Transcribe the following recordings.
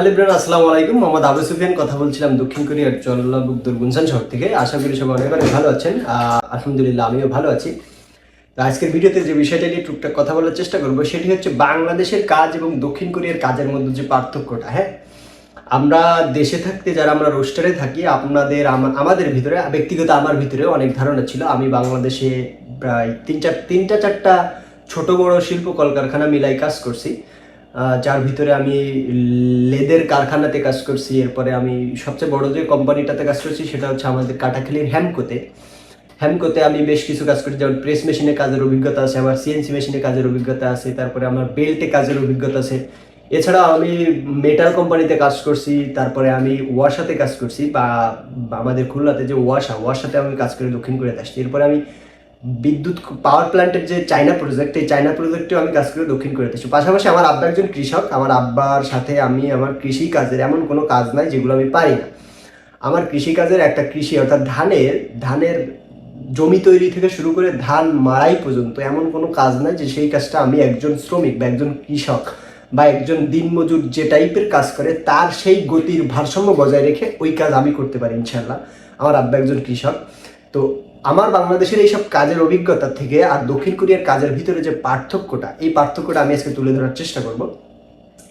Hello bran আসসালামু আলাইকুম। মোহাম্মদ আবু সুফিয়ান, কথা বলছিলাম দক্ষিণ কোরিয়ার জল্লাবুকদুর গুনসান শহর থেকে। আশা করি সবাই অনেক অনেক ভালো আছেন। আলহামদুলিল্লাহ, আমিও ভালো আছি। তো আজকের ভিডিওতে যে বিষয়টা নিয়ে টুকটাক কথা বলার চেষ্টা করব, সেটি হচ্ছে বাংলাদেশের কাজ এবং দক্ষিণ কোরিয়ার কাজের মধ্যে যে পার্থক্যটা হ্যাঁ? আমরা দেশে থাকতে, যারা আমরা রোস্টারে থাকি, আপনাদের আমাদের ভিতরে, ব্যক্তিগত আমার ভিতরে অনেক ধারণা ছিল। আমি বাংলাদেশে প্রায় তিন চার তিনটা, চারটা ছোট বড় শিল্প কলকারখানা মিলাই কাজ করছি। যার ভিতরে আমি লেদের কারখানাতে কাজ করছি, এরপরে আমি সবচেয়ে বড় যে কোম্পানিটাতে কাজ করছি সেটা হচ্ছে আমাদের কাটাখালির হ্যামকোতে হ্যামকোতে আমি বেশ কিছু কাজ করি, যেমন প্রেস মেশিনে কাজের অভিজ্ঞতা আছে, আমার সিএনসি মেশিনে কাজের অভিজ্ঞতা আছে, তারপরে আমার বেল্টে কাজের অভিজ্ঞতা আছে। এছাড়াও আমি মেটাল কোম্পানিতে কাজ করছি, তারপরে আমি ওয়াসাতে কাজ করছি, বা আমাদের খুলনাতে যে ওয়াসা ওয়াশাতে আমি কাজ করে দক্ষিণ কোরিয়াতে আসছি। এরপরে আমি বিদ্যুৎ পাওয়ার প্ল্যান্টের যে চায়না প্রজেক্ট এই চায়না প্রজেক্টেও আমি কাজ করে দক্ষিণ কোরিয়াতে আসছি পাশাপাশি আমার আব্বা একজন কৃষক, আমার আব্বার সাথে আমি আমার কৃষি কাজের এমন কোনো কাজ নাই যেগুলো আমি পারি না। আমার কৃষিকাজের একটা কৃষি, অর্থাৎ ধানের ধানের জমি তৈরি থেকে শুরু করে ধান মারাই পর্যন্ত এমন কোনো কাজ নাই যে সেই কাজটা আমি একজন শ্রমিক বা একজন কৃষক বা একজন দিনমজুর যে টাইপের কাজ করে, তার সেই গতির ভারসাম্য বজায় রেখে ওই কাজ আমি করতে পারি ইনশাল্লাহ আমার আব্বা একজন কৃষক। তো আমার বাংলাদেশের এইসব কাজের অভিজ্ঞতা থেকে আর দক্ষিণ কোরিয়ার কাজের ভিতরে যে পার্থক্যটা এই পার্থক্যটা আমি আজকে তুলে ধরার চেষ্টা করব।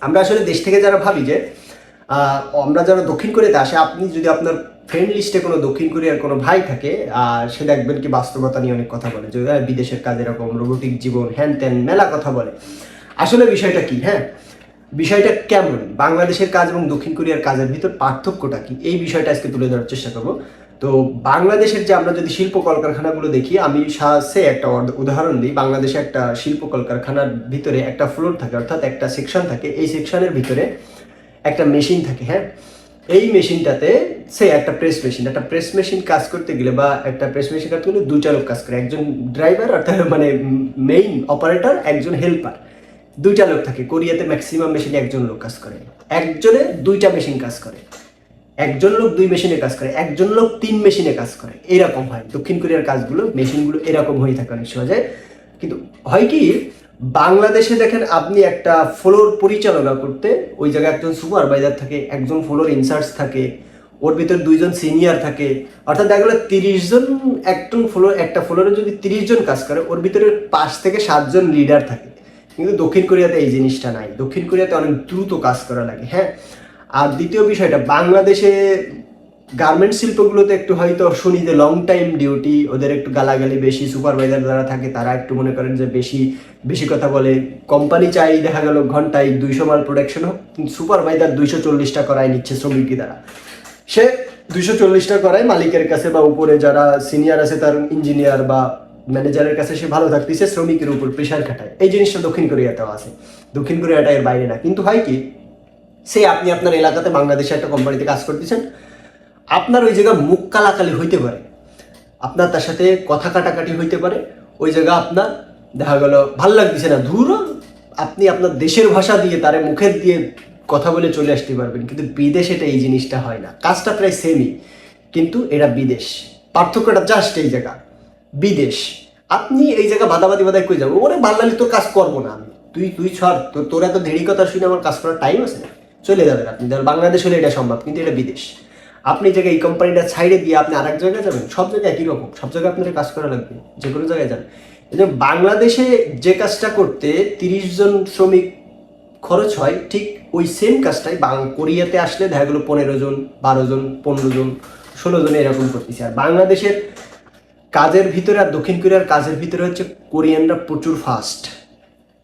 আমরা আসলে দেশ থেকে যারা ভাবি যে আমরা যারা দক্ষিণ কোরিয়াতে আসে আপনি যদি আপনার ফ্রেন্ড লিস্টে কোনো দক্ষিণ কোরিয়ার কোনো ভাই থাকে আর সে দেখবেন কি বাস্তবতা নিয়ে অনেক কথা বলে যে আহ, বিদেশের কাজ এরকম রোবোটিক জীবন হ্যান ত্যান মেলা কথা বলে। আসলে বিষয়টা কি হ্যাঁ? বিষয়টা কেমন? বাংলাদেশের কাজ এবং দক্ষিণ কোরিয়ার কাজের ভিতর পার্থক্যটা কি? এই বিষয়টা আজকে তুলে ধরার চেষ্টা করব। তো বাংলাদেশের যে আমরা যদি শিল্প কলকারখানাগুলো দেখি, আমি সে একটা উদাহরণ দিই। বাংলাদেশে একটা শিল্প কলকারখানার ভিতরে একটা ফ্লোর থাকে, অর্থাৎ একটা সেকশন থাকে। এই সেকশনের ভিতরে একটা মেশিন থাকে হ্যাঁ? এই মেশিনটাতে সে একটা প্রেস মেশিন একটা প্রেস মেশিন কাজ করতে গেলে বা একটা প্রেস মেশিন কাজ করতে দুইটা লোক কাজ করে। একজন ড্রাইভার অর্থাৎ মানে মেইন অপারেটর একজন হেল্পার দুইটা লোক থাকে। কোরিয়াতে ম্যাক্সিমাম মেশিনে একজন লোক কাজ করে। একজনে দুইটা মেশিন কাজ করে। একজন লোক দুই মেশিনে কাজ করে, একজন লোক তিন মেশিনে কাজ করে। এরকম হয়। দক্ষিণ কোরিয়ার কাজগুলো মেশিনগুলো এরকম হয়ে থাকে অনেক সহজে কিন্তু হয় কি, বাংলাদেশে দেখেন আপনি একটা ফ্লোর পরিচালনা করতে, ওই জায়গায় একজন সুপারভাইজার থাকে, একজন ফ্লোর ইনচার্জ থাকে, ওর ভিতরে দুইজন সিনিয়র থাকে। অর্থাৎ দেখা গেলো তিরিশ জন, একজন ফ্লোর, একটা ফ্লোরে যদি তিরিশ জন কাজ করে, ওর ভিতরে পাঁচ থেকে সাতজন লিডার থাকে। কিন্তু দক্ষিণ কোরিয়াতে এই জিনিসটা নাই। দক্ষিণ কোরিয়াতে অনেক দ্রুত কাজ করা লাগে হ্যাঁ? আর দ্বিতীয় বিষয়টা, বাংলাদেশে গার্মেন্ট শিল্পগুলোতে একটু হয়তো শুনি যে লং টাইম ডিউটি ওদের একটু গালাগালি বেশি সুপারভাইজার যারা থাকে তারা একটু মনে করেন যে বেশি বেশি কথা বলে। কোম্পানি চাই, দেখা গেল ঘন্টায় দুইশো মাল প্রোডাকশন হোক সুপারভাইজার দুইশো চল্লিশটা করায় নিচ্ছে শ্রমিকই দ্বারা সে দুইশো চল্লিশটা করায় মালিকের কাছে বা উপরে যারা সিনিয়র আছে তার ইঞ্জিনিয়ার বা ম্যানেজারের কাছে সে ভালো থাকতেছে, শ্রমিকের উপর প্রেশার খাটায়। এই জিনিসটা দক্ষিণ কোরিয়াতেও আছে। দক্ষিণ কোরিয়াটা এর বাইরে না। কিন্তু হয় কি সে আপনি আপনার এলাকাতে বাংলাদেশে একটা কোম্পানিতে কাজ করতেছেন, আপনার ওই জায়গা মুখ কালাকালি হইতে পারে। আপনার তার সাথে কথা কাটাকাটি হইতে পারে, ওই জায়গা আপনার দেখা গেল ভালো লাগতেছে না, ধুর আপনি আপনার দেশের ভাষা দিয়ে তারে মুখের দিয়ে কথা বলে চলে আসতে পারবেন, কিন্তু বিদেশে এটা এই জিনিসটা হয় না। কাজটা প্রায় সেমই কিন্তু এটা বিদেশ। পার্থক্যটা জাস্ট এই জায়গা, বিদেশ। আপনি এই জায়গা বাদাবাদি বাদাই কই যাব? ওরে বাল্লালি তোর কাজ করব না আমি। তুই তুই ছড় তোর এত দেরি কথা শুনে আমার কাজ করার টাইম আছে না। চলে যাবেন আপনি। ধর বাংলাদেশ হলে এটা সম্ভব, কিন্তু এটা বিদেশ। আপনি জায়গায় এই কোম্পানিটা ছাইড়ে দিয়ে আপনি আরেক জায়গায় যাবেন, সব জায়গায় একই রকম, সব জায়গায় আপনার কাজ করা লাগবে যে কোনো জায়গায় যান। বাংলাদেশে যে কাজটা করতে তিরিশ জন শ্রমিক খরচ হয়, ঠিক ওই সেম কাজটাই কোরিয়াতে আসলে দেখা গেলো পনেরো জন, বারো জন, পনেরো জন, ষোলো জন এরকম করতেছে। আর বাংলাদেশের কাজের ভিতরে আর দক্ষিণ কোরিয়ার কাজের ভিতরে হচ্ছে কোরিয়ানরা প্রচুর ফাস্ট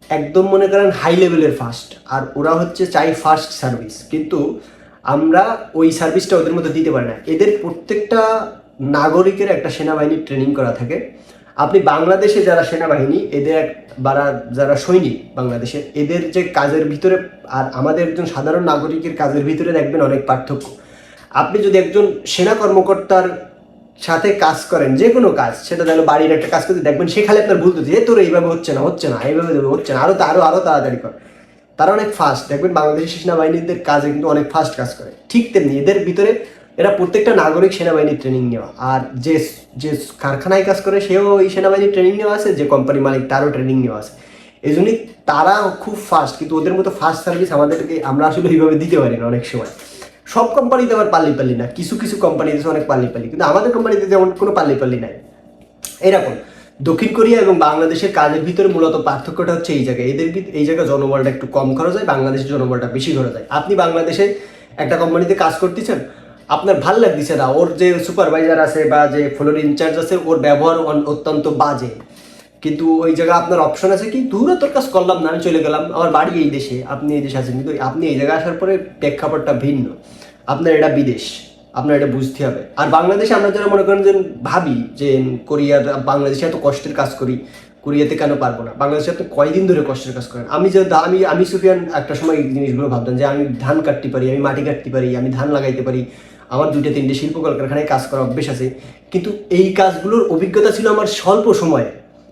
একদম মনে করেন হাই লেভেলের ফাস্ট আর ওরা হচ্ছে চাই ফাস্ট সার্ভিস কিন্তু আমরা ওই সার্ভিসটা ওদের মধ্যে দিতে পারি না। এদের প্রত্যেকটা নাগরিকের একটা সেনাবাহিনীর ট্রেনিং করা থাকে। আপনি বাংলাদেশে যারা সেনাবাহিনী, এদের এক- বারা যারা সৈনিক বাংলাদেশের এদের যে কাজের ভিতরে আর আমাদের একজন সাধারণ নাগরিকের কাজের ভিতরে দেখবেন অনেক পার্থক্য। আপনি যদি একজন সেনা কর্মকর্তার সাথে কাজ করেন, যে কোনো কাজ, সেটা তাহলে বাড়ির একটা কাজ করতে দেখবেন সেখানে আপনার ভুল যে তোর এইভাবে হচ্ছে না হচ্ছে না, এইভাবে হচ্ছে না। আরও আরও আরও তাড়াতাড়ি কর। তারা অনেক ফাস্ট দেখবেন বাংলাদেশের সেনাবাহিনীদের কাজে কিন্তু অনেক ফাস্ট কাজ করে। ঠিক তেমনি এদের ভিতরে এরা প্রত্যেকটা নাগরিক সেনাবাহিনীর ট্রেনিং নেওয়া। আর যে যে কারখানায় কাজ করে, সেও ওই সেনাবাহিনীর ট্রেনিং নেওয়া আছে, যে কোম্পানি মালিক তারও ট্রেনিং নেওয়া আছে। এই জন্যই তারা খুব ফাস্ট কিন্তু ওদের মতো ফাস্ট সার্ভিস আমাদেরকে, আমরা আসলে ওইভাবে দিতে পারি না অনেক সময়। সব কোম্পানিতে আবার পাল্লি পাল্লি না। কিছু কিছু কোম্পানিতে অনেক পাল্লি পাল্লি। কিন্তু আমাদের কোম্পানিতে যেমন কোনো পাল্লি পাল্লি নাই। এরকম, দক্ষিণ কোরিয়া এবং বাংলাদেশের কাজের ভিতরে মূলত পার্থক্যটা হচ্ছে এই জায়গায়। এদের এই জায়গায় জনবলটা একটু কম খরচ হয়, বাংলাদেশের জনবলটা বেশি খরচ হয়। আপনি বাংলাদেশে একটা কোম্পানিতে কাজ করতেছেন, আপনার ভালো লাগতেছে না। ওর যে সুপারভাইজার আছে বা যে ফ্লোর ইনচার্জ আছে, ওর ব্যবহার অত্যন্ত বাজে। কিন্তু ওই জায়গায় আপনার অপশন আছে কি? দূরে তোর কাজ করলাম না, আমি চলে গেলাম, আমার বাড়ি এই দেশে, আপনি এই দেশে আছেন। কিন্তু আপনি এই জায়গায় আসার পরে প্রেক্ষাপটটা ভিন্ন। আপনার এটা বিদেশ, আপনার এটা বুঝতে হবে। আর বাংলাদেশে আমরা যারা মনে করেন যে ভাবি যে কোরিয়ার বাংলাদেশে এত কষ্টের কাজ করি, কোরিয়াতে কেন পারব না? বাংলাদেশে আপনি কয়দিন ধরে কষ্টের কাজ করেন? আমি যে আমি আমি সুফিয়ান একটা সময় এই জিনিসগুলো ভাবতাম যে আমি ধান কাটতে পারি, আমি মাটি কাটতে পারি, আমি ধান লাগাইতে পারি। আমার দুইটা, তিনটে শিল্প কলকারখানায় কাজ করার অভ্যেস আছে। কিন্তু এই কাজগুলোর অভিজ্ঞতা ছিল আমার স্বল্প সময়ে।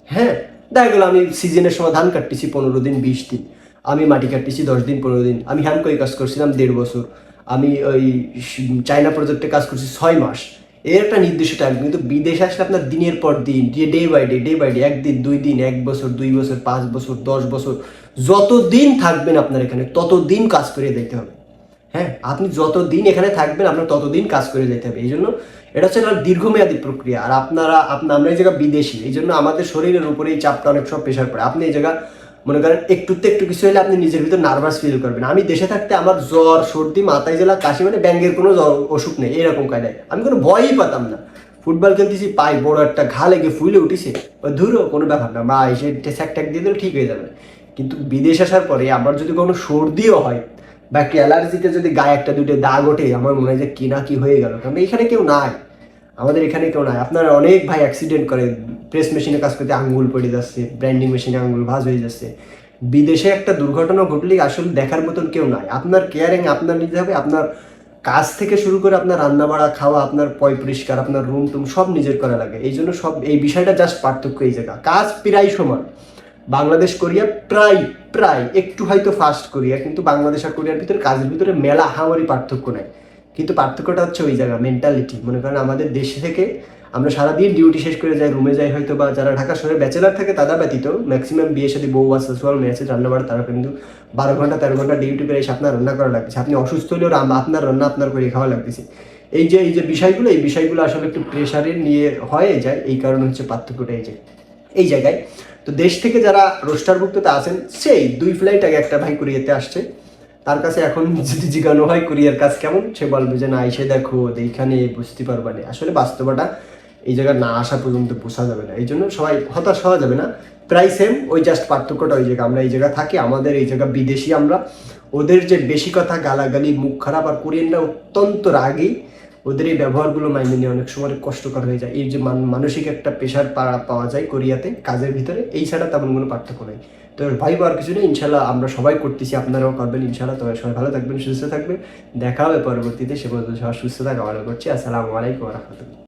হ্যাঁ দেখা গেলো আমি সিজনের সময় ধান কাটতেছি পনেরো দিন, বিশ দিন। আমি মাটি কাটতেছি দশ দিন, পনেরো দিন। আমি হ্যামকই কাজ করছিলাম দেড় বছর। আমি ওই চায়না প্রজেক্টে কাজ করছি ছয় মাস। এর একটা নির্দিষ্ট টাইম কিন্তু বিদেশে আসলে আপনার দিনের পর দিন day by day day by day একদিন, দুই দিন, এক বছর, দুই বছর, পাঁচ বছর, দশ বছর, যত দিন থাকবেন আপনার এখানে, তত দিন কাজ করে দিতে হবে। হ্যাঁ আপনি যত দিন এখানে থাকবেন, আপনার ততদিন কাজ করে যেতে হবে। এই জন্য এটা হচ্ছে একটা দীর্ঘমেয়াদী প্রক্রিয়া। আর আপনারা আমরা এই জায়গা বিদেশি। এই জন্য আমাদের শরীরের উপরে এই চাপটা অনেক সব প্রেশার পড়ে। আপনি এই জায়গা, মনে করেন, একটুতে একটু কিছু হলে আপনি নিজের ভিতর নার্ভাস ফিল করবেন। আমি দেশে থাকতে আমার জ্বর, সর্দি, মাথায় জেলা কাশি মানে ব্যাঙ্গের কোনো অসুখ নেই, এরকম কায়দায়। আমি কোনো ভয়ই পাতাম না। ফুটবল খেলতেছি পাই বড় একটা ঘা লেগে ফুলে উঠেছে। ধুরো, কোনো ব্যাপার না। বা এসে স্যাক ট্যাক দিয়ে দিলে ঠিক হয়ে যাবে। কিন্তু বিদেশ আসার পরে আমার যদি কোনো সর্দিও হয় বা একটা অ্যালার্জিতে যদি গায়ে একটা দুটো দাগ ওঠে, আমার মনে হয় যে কি না কি হয়ে গেল। কারণ এখানে কেউ নাই। আমাদের এখানে কেউ নাই। আপনার অনেক ভাই অ্যাক্সিডেন্ট করে প্রেস মেশিনে কাজ করতে আঙ্গুল পড়ে যাচ্ছে ব্র্যান্ডিং মেশিনে আঙ্গুল ভাজ হয়ে যাচ্ছে। বিদেশে একটা দুর্ঘটনা ঘটলেই আসলে দেখার মতন কেউ নাই। আপনার কেয়ারিং আপনার নিতে হবে, আপনার কাজ থেকে শুরু করে আপনার রান্না বাড়া খাওয়া, আপনার পয় পরিষ্কার, আপনার রুম টুম সব নিজের করা লাগে। এই জন্য সব, এই বিষয়টা জাস্ট পার্থক্য এই জায়গা। কাজ প্রায় সমান। বাংলাদেশ, কোরিয়া প্রায় প্রায়, একটু হয়তো ফাস্ট কোরিয়া, কিন্তু বাংলাদেশ আর কোরিয়ার ভিতরে কাজের ভিতরে মেলা হামারি পার্থক্য নাই। কিন্তু পার্থক্যটা হচ্ছে ওই জায়গা মেন্টালিটি মনে করেন আমাদের দেশে থেকে আমরা সারাদিন ডিউটি শেষ করে যাই রুমে যাই, হয়তো বা যারা ঢাকা শহরে ব্যাচেলার থাকে তারা ব্যতীত ম্যাক্সিমাম বিয়ে সাথে বউ আছে, সোয়াল মেয়ে আছে, রান্না বাড়া তারা কিন্তু বারো ঘণ্টা, তেরো ঘণ্টা ডিউটি করে এসে আপনার রান্না করা লাগছে আপনি অসুস্থ হলেও আপনার রান্না, আপনার করে খাওয়া লাগতেছে। এই যে এই যে বিষয়গুলো, এই বিষয়গুলো আসলে একটু প্রেশারের নিয়ে হয়ে যায়, এই কারণে হচ্ছে পার্থক্যটা এই যে, এই জায়গায়। তো দেশ থেকে যারা রোস্টারভুক্ততে আছেন, সেই দুই ফ্লাইট আগে একটা ভাই কোরিয়াতে আসছে। তার কাছে এখন যদি জিজ্ঞানো হয় কোরিয়ার কাজ কেমন, সে বলবে যে, না এসে দেখো, এইখানে বুঝতে পারবা না। আসলে বাস্তবতা এই জায়গায় না আসা পর্যন্ত বোঝা যাবে না। এই জন্য সবাই হতাশ হওয়া যাবে না। প্রায় সেম ওই জাস্ট পার্থক্যটা ওই জায়গা আমরা এই জায়গা থাকি, আমাদের এই জায়গা বিদেশি আমরা। ওদের যে বেশি কথা, গালাগালি, মুখ খারাপ, আর কোরিয়ানরা অত্যন্ত রাগী। ওদের এই ব্যবহারগুলো মাইনে নিয়ে অনেক সময় কষ্টকর হয়ে যায়। এই যে মানসিক একটা প্রেশার পাওয়া যায় কোরিয়াতে, কাজের ভিতরে, এই ছাড়া তেমন কোনো পার্থক্য নেই। তো ভাই আর কিছু নেই, ইনশাল্লাহ আমরা সবাই করতেছি, আপনারাও করবেন, ইনশাল্লাহ। তবে সবাই ভালো থাকবেন, সুস্থ থাকবেন। দেখা হবে পরবর্তীতে, সে পর্যন্ত সবাই সুস্থ থাকা ভালো করছি। আসসালামু আলাইকুম রহমতুল্লাহ।